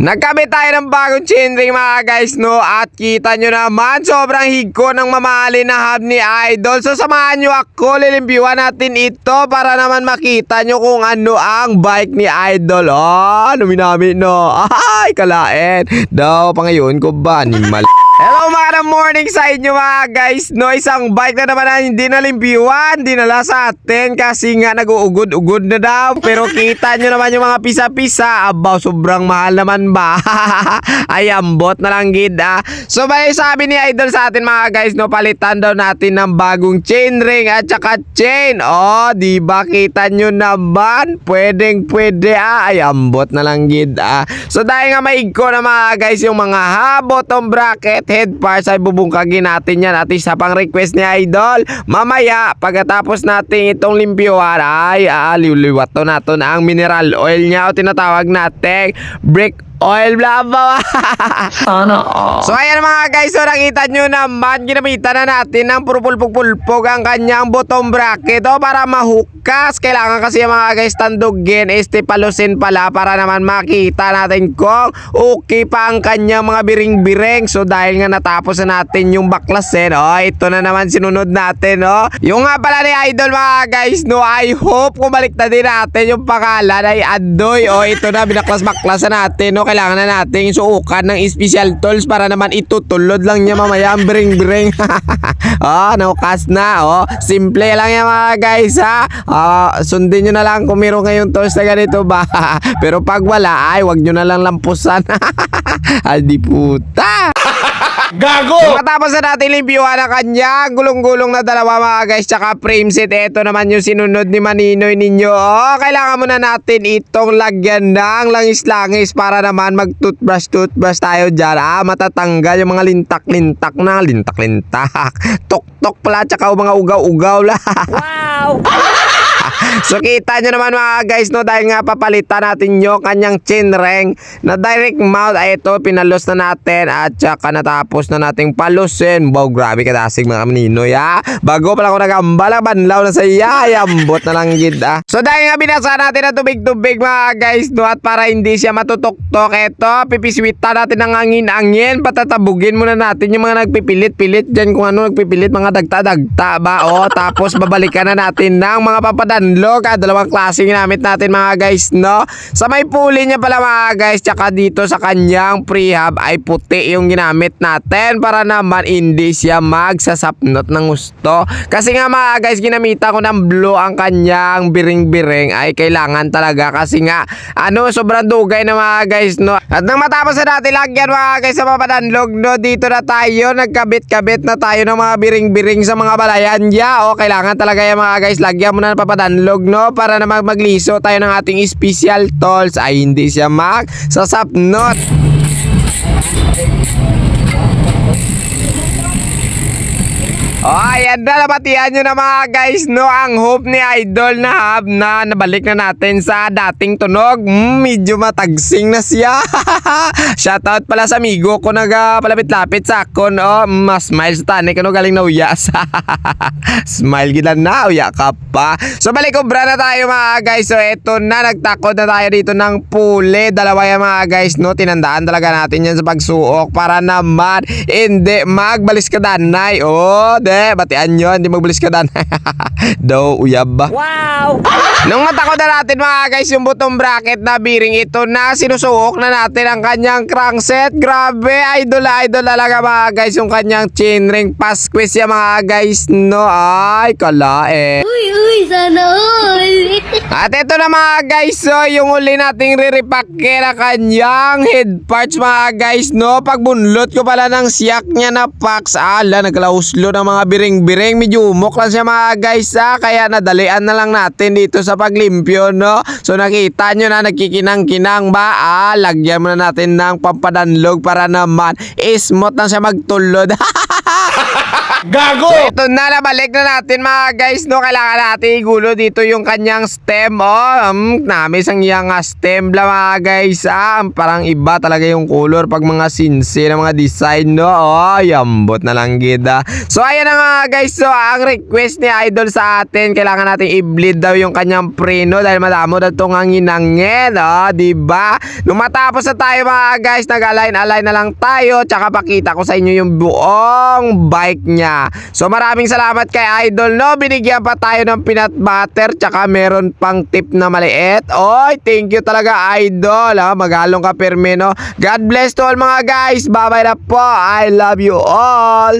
Nagkabit tayo ng bagong chainring mga guys no at kita nyo naman sobrang higko ng mamahalin na hub ni Idol. So samahan nyo ako, lilimpiwan natin ito para naman makita nyo kung ano ang bike ni Idol. Oh, numinami no. Ay, kalain. Daw, pangayon ko ba? Ni mal Hello mga morning sa inyo mga guys. No Isang bike na naman na hindi nalimpiwan Dinala sa atin kasi nga nag-uugod-ugod na daw. Pero kita nyo naman yung mga pisa-pisa. Abaw sobrang mahal naman ba? Ay ambot na lang gid ah. So may sabi ni Idol sa atin mga guys no Palitan daw natin ng bagong chain ring at saka chain. Oh di ba? Kita nyo naman? Pwedeng pwede ah. Ay ambot na lang gid ah. So dahil nga maigko na mga guys yung mga ha bottom bracket head parts ay bubungkagin natin yan. At isa pang request ni Idol mamaya pagkatapos natin itong limpyuhan ay aaliwliwat to natin ang mineral oil niya o tinatawag natin brick oil blah Sana all. So ayan mga guys, so nakita nyo naman, ginamitan na natin ng purpulpulpulpog ang kanyang bottom bracket o para mahukas. Kailangan kasi mga guys tandugin, este palusin pala para naman makita natin kung okay pa ang kanyang mga biring-biring. So dahil nga natapos na natin yung baklasin, oh ito na naman sinunod natin, oh. Yung nga pala ni Idol mga guys, no, I hope kumalik na din natin yung pangalan ay Adoy. Oh ito na, binaklas-baklasan natin, no. Kailangan na natin suukan ng special tools para naman itutulod lang niya mamaya ang bring-bring. oh, naukas na, oh. Simple lang yan mga guys, ha. Ah, sundin nyo na lang kung meron ngayong tools na ganito ba. Pero pag wala, ay, wag nyo na lang lampusan. ay, di puta. Gago! Matapos na natin limpyuhan ang kanya, gulong-gulong na dalawa mga guys, tsaka frame set. Ito naman yung sinunod ni Maninoy ninyo. Oh, kailangan muna natin itong lagyan ng langis-langis para naman mag-toothbrush-toothbrush tayo dyan. Ah, matatanggal yung mga lintak-lintak na. Lintak-lintak. Tok-tok pala, tsaka mga ugaw-ugaw la. Wow! so kita nyo naman mga guys no dahil nga papalitan natin yung kanyang chain ring na direct mount ay ito pinalos na natin at saka natapos na nating palusin. Wow grabe kadasig mga maninoy ha bago pala ako nagambala banlaw na sa iya. Ay ambot na lang gid ah. So dahil nga binasa natin ang tubig-tubig mga guys no at para hindi siya matutok-tok eto pipiswita natin ng angin-angin. Patatabugin muna natin yung mga nagpipilit-pilit dyan kung ano nagpipilit mga dagta-dagta ba. O tapos babalikan na natin ng mga papadanlog at dalawang klase ginamit natin mga guys no? Sa may pulley niya pala mga guys tsaka dito sa kanyang prehab ay puti yung ginamit natin para naman hindi siya magsasapnot ng gusto. Kasi nga mga guys ginamita ko ng blue ang kanyang biring-biring ay kailangan talaga. Kasi nga ano sobrang dugay na mga guys no? At nang matapos na natin lagyan mga guys sa papadanlog no? Dito na tayo. Nagkabit-kabit na tayo ng mga biring-biring sa mga balayan. Niya o kailangan talaga yan mga guys. Lagyan mo na ng papadanlog no? Para naman magliso tayo ng ating special tools ay hindi siya mag sasapnot Oh, ayan na, nabatihan nyo na mga guys, no, ang hope ni Idol na hub na nabalik na natin sa dating tunog. Mm, medyo matagsing na siya. Shoutout pala sa amigo ko nagpalapit-lapit sa akon. Oh, mas smile sa tani, kano galing na uyas. smile gila na, uya ka pa. So, balik kubra na tayo mga guys. So, eto na, nagtakod na tayo dito ng puli. Dalawa yan mga guys, no, tinandaan talaga natin yan sa pagsuok para naman hindi magbalis ka danay. Oh, de, batian nyo, hindi magbalis ka danay. Daw, uyab ba? Wow! Nung matakot na natin mga guys yung bottom bracket na bearing ito na sinusuok na natin ang kanyang crankset. Grabe, idol na idol talaga mga guys yung kanyang chainring pasquis ya mga guys no. Ay, kalae. Uy, uy, sana all. At ito na mga guys, so yung uli nating riripake na kanyang head parts mga guys, no? Pagbunlot ko pala ng siyak niya na packs, ala, naglauslo ng mga biring-biring, medyo umok lang siya mga guys, ha? Kaya nadalian na lang natin dito sa paglimpyo, no? So nakita nyo na nagkikinang-kinang ba? Ah, lagyan muna natin ng pampadanlog para naman smooth na siya magtulod. Gago! So ito na, nabalik na natin mga guys, no? Kailangan natin igulo dito yung kanyang stem, oh. Um, namis ang iyang stem la mga guys, ah. Parang iba talaga yung color pag mga sinse ng mga design, no? Oh, yambot na lang gida. So ayan na nga guys, so ang request ni Idol sa atin, kailangan natin i-bleed daw yung kanyang preno dahil madamo daw itong hanginangin, oh, di ba? Nung matapos na tayo mga guys, nag-align-align na lang tayo, tsaka pakita ko sa inyo yung buong bike niya. So maraming salamat kay Idol, no? Binigyan pa tayo ng peanut butter, tsaka meron pang tip na maliit. Oy, thank you talaga Idol, ha? Magalong ka perme, no? God bless to all mga guys. Bye-bye na po. I love you all.